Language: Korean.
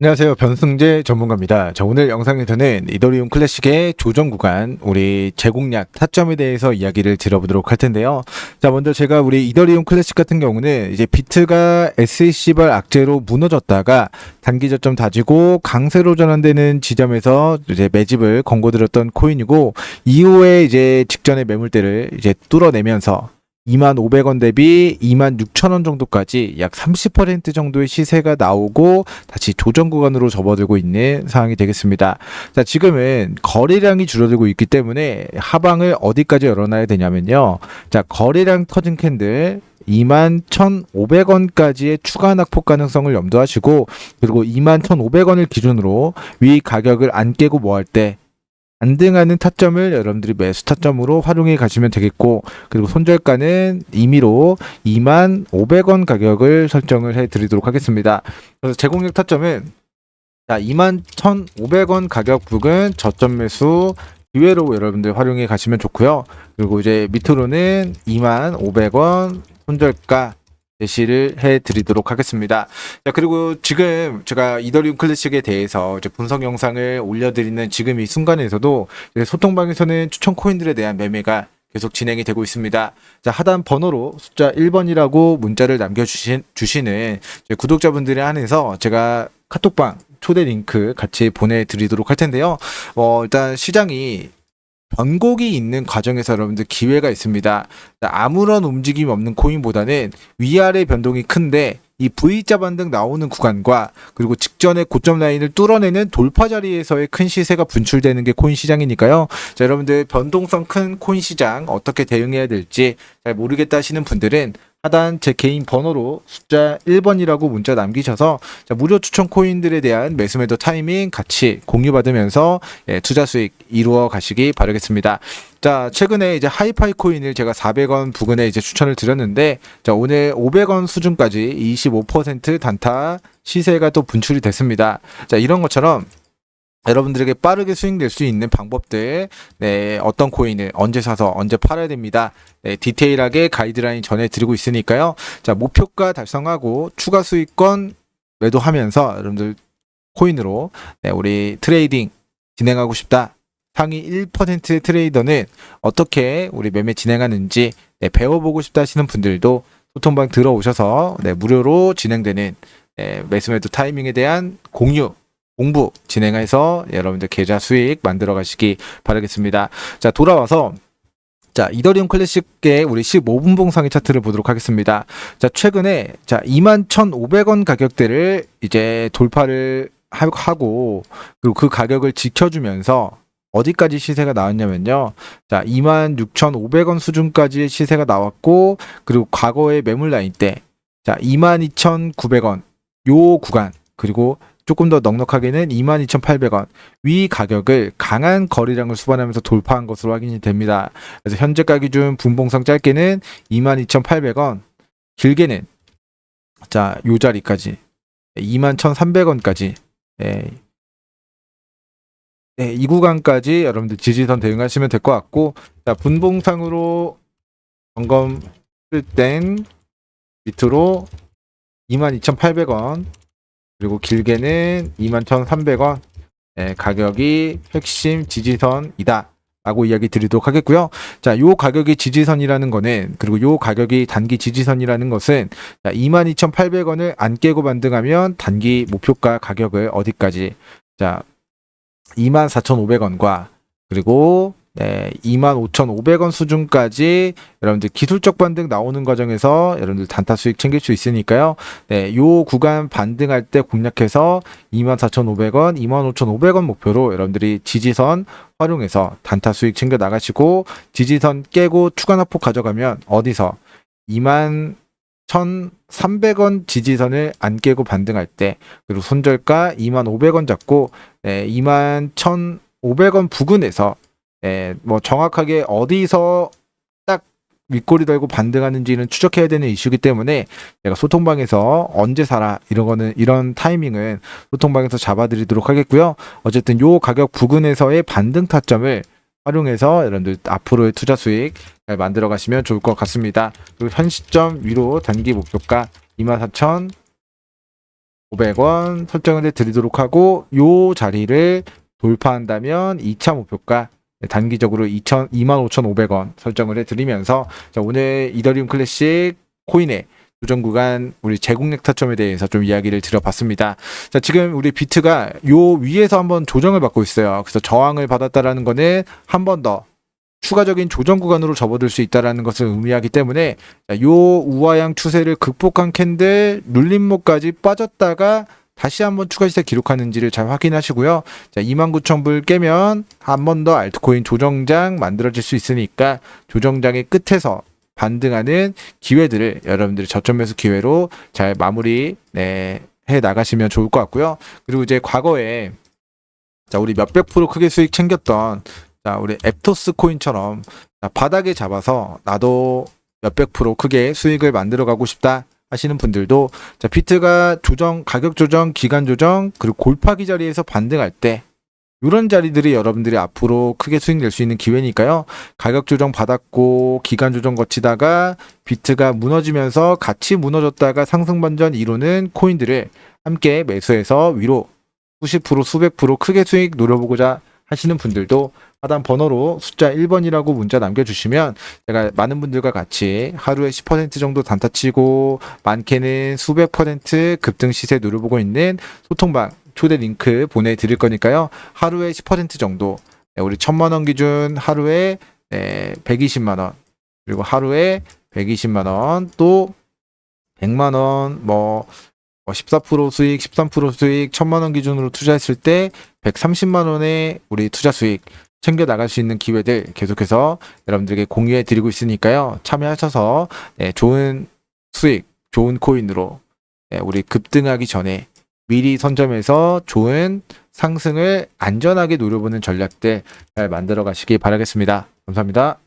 안녕하세요. 변승재 전문가입니다. 자, 오늘 영상에서는 이더리움 클래식의 조정 구간, 우리 제공량, 타점에 대해서 이야기를 들어보도록 할 텐데요. 자, 먼저 제가 우리 이더리움 클래식 같은 경우는 이제 비트가 SEC발 악재로 무너졌다가 단기 저점 다지고 강세로 전환되는 지점에서 이제 매집을 권고드렸던 코인이고 이후에 이제 직전의 매물대를 이제 뚫어내면서 25,500원 대비 26,000원 정도까지 약 30% 정도의 시세가 나오고 다시 조정 구간으로 접어들고 있는 상황이 되겠습니다. 자, 지금은 거래량이 줄어들고 있기 때문에 하방을 어디까지 열어놔야 되냐면요. 자, 거래량 터진 캔들 21,500원까지의 추가 낙폭 가능성을 염두하시고 그리고 21,500원을 기준으로 위 가격을 안 깨고 뭐 할 때 안 등하는 타점을 여러분들이 매수 타점으로 활용해 가시면 되겠고 그리고 손절가는 임의로 2만 500원 가격을 설정을 해 드리도록 하겠습니다. 그래서 제공력 타점은 자 2만 1,500원 가격 부근 저점 매수 기회로 여러분들 활용해 가시면 좋고요. 그리고 이제 밑으로는 2만 500원 손절가 제시를 해 드리도록 하겠습니다. 자, 그리고 지금 제가 이더리움 클래식에 대해서 이제 분석 영상을 올려드리는 지금 이 순간에서도 소통방에서는 추천 코인들에 대한 매매가 계속 진행이 되고 있습니다. 자, 하단 번호로 숫자 1번이라고 문자를 남겨주신, 주시는 구독자분들에 한해서 제가 카톡방 초대 링크 같이 보내드리도록 할 텐데요. 어, 일단 시장이 변곡이 있는 과정에서 여러분들 기회가 있습니다. 자, 아무런 움직임 없는 코인보다는 위아래 변동이 큰데 이 V자 반등 나오는 구간과 그리고 직전에 고점 라인을 뚫어내는 돌파 자리에서의 큰 시세가 분출되는 게 코인 시장이니까요. 자, 여러분들 변동성 큰 코인 시장 어떻게 대응해야 될지 잘 모르겠다 하시는 분들은 하단 제 개인 번호로 숫자 1번이라고 문자 남기셔서 자, 무료 추천 코인들에 대한 매수 매도 타이밍 같이 공유받으면서 예, 투자 수익 이루어 가시기 바라겠습니다. 자, 최근에 이제 하이파이 코인을 제가 400원 부근에 이제 추천을 드렸는데, 자, 오늘 500원 수준까지 25% 단타 시세가 또 분출이 됐습니다. 자, 이런 것처럼 여러분들에게 빠르게 수익 낼수 있는 방법들, 네, 어떤 코인을 언제 사서 언제 팔아야 됩니다. 네, 디테일하게 가이드라인 전해드리고 있으니까요. 자, 목표가 달성하고 추가 수익권 매도하면서 여러분들 코인으로 네, 우리 트레이딩 진행하고 싶다. 상위 1% 트레이더는 어떻게 우리 매매 진행하는지 네, 배워보고 싶다 하시는 분들도 소통방 들어오셔서 네, 무료로 진행되는 네, 매수 매도 타이밍에 대한 공유 공부 진행해서 여러분들 계좌 수익 만들어 가시기 바라겠습니다. 자, 돌아와서 자, 이더리움 클래식의 우리 15분 봉상의 차트를 보도록 하겠습니다. 자, 최근에 자, 21,500원 가격대를 이제 돌파를 하- 하고 그리고 그 가격을 지켜주면서 어디까지 시세가 나왔냐면요. 자, 26,500원 수준까지의 시세가 나왔고 그리고 과거의 매물 라인 때 자, 22,900원 요 구간 그리고 조금 더 넉넉하게는 22,800원 위 가격을 강한 거래량을 수반하면서 돌파한 것으로 확인이 됩니다. 그래서 현재가 기준 분봉상 짧게는 22,800원, 길게는 자, 요 자리까지 21,300원까지 예. 네, 이 구간까지 여러분들 지지선 대응하시면 될 것 같고 자, 분봉상으로 점검 땐 밑으로 22,800원 그리고 길게는 21,300원 예, 가격이 핵심 지지선이다. 라고 이야기 드리도록 하겠고요. 자, 요 가격이 지지선이라는 거는 그리고 요 가격이 단기 지지선이라는 것은 자, 22,800원을 안 깨고 반등하면 단기 목표가 가격을 어디까지 자, 24,500원과 그리고 네, 25,500원 수준까지 여러분들 기술적 반등 나오는 과정에서 여러분들 단타 수익 챙길 수 있으니까요. 네, 요 구간 반등할 때 공략해서 24,500원, 25,500원 목표로 여러분들이 지지선 활용해서 단타 수익 챙겨 나가시고 지지선 깨고 추가 납폭 가져가면 어디서 2만 1,300원 지지선을 안 깨고 반등할 때 그리고 손절가 2만 500원 잡고 네, 2만 1,500원 부근에서 네, 뭐 정확하게 어디서 딱 윗꼬리 달고 반등하는지는 추적해야 되는 이슈이기 때문에 제가 소통방에서 언제 사라 이런 거는 이런 타이밍은 소통방에서 잡아드리도록 하겠고요. 어쨌든 요 가격 부근에서의 반등 타점을 활용해서 여러분들 앞으로의 투자 수익 잘 만들어 가시면 좋을 것 같습니다. 그리고 현 시점 위로 단기 목표가 24,000 500원 설정을 해 드리도록 하고 요 자리를 돌파한다면 2차 목표가 단기적으로 2천 25,500원 설정을 해 드리면서 자, 오늘 이더리움 클래식 코인의 조정 구간 우리 제공력 타점에 대해서 좀 이야기를 드려봤습니다. 자, 지금 우리 비트가 요 위에서 한번 조정을 받고 있어요. 그래서 저항을 받았다라는 거는 한 번 더 추가적인 조정 구간으로 접어들 수 있다라는 것을 의미하기 때문에 자, 요 우하향 추세를 극복한 캔들 눌림목까지 빠졌다가 다시 한번 추가 시세 기록하는지를 잘 확인하시고요. 자, 29,000불 깨면 한 번 더 알트코인 조정장 만들어질 수 있으니까 조정장의 끝에서 반등하는 기회들을 여러분들이 저점 매수 기회로 잘 마무리 네, 해 나가시면 좋을 것 같고요. 그리고 이제 과거에 자, 우리 몇백 프로 크게 수익 챙겼던 자, 우리 앱토스 코인처럼 자, 바닥에 잡아서 나도 몇백 프로 크게 수익을 만들어 가고 싶다 하시는 분들도 자, 비트가 조정, 가격 조정, 기간 조정, 그리고 골파기 자리에서 반등할 때 이런 자리들이 여러분들이 앞으로 크게 수익 낼 수 있는 기회니까요. 가격 조정 받았고 기간 조정 거치다가 비트가 무너지면서 같이 무너졌다가 상승 반전 이루는 코인들을 함께 매수해서 위로 수십 프로 수백 프로 크게 수익 노려보고자 하시는 분들도 하단 번호로 숫자 1번이라고 문자 남겨주시면 제가 많은 분들과 같이 하루에 10% 정도 단타 치고 많게는 수백 퍼센트 급등 시세 노려보고 있는 소통방 초대 링크 보내드릴 거니까요. 하루에 10% 정도. 네, 우리 천만 원 기준 하루에 네, 120만 원. 그리고 하루에 120만 원 또 100만 원뭐 14% 수익, 13% 수익, 1000만 원 기준으로 투자했을 때 130만 원의 우리 투자 수익 챙겨 나갈 수 있는 기회들 계속해서 여러분들에게 공유해 드리고 있으니까요. 참여하셔서 네, 좋은 수익, 좋은 코인으로 네, 우리 급등하기 전에 미리 선점해서 좋은 상승을 안전하게 노려보는 전략들 잘 만들어 가시기 바라겠습니다. 감사합니다.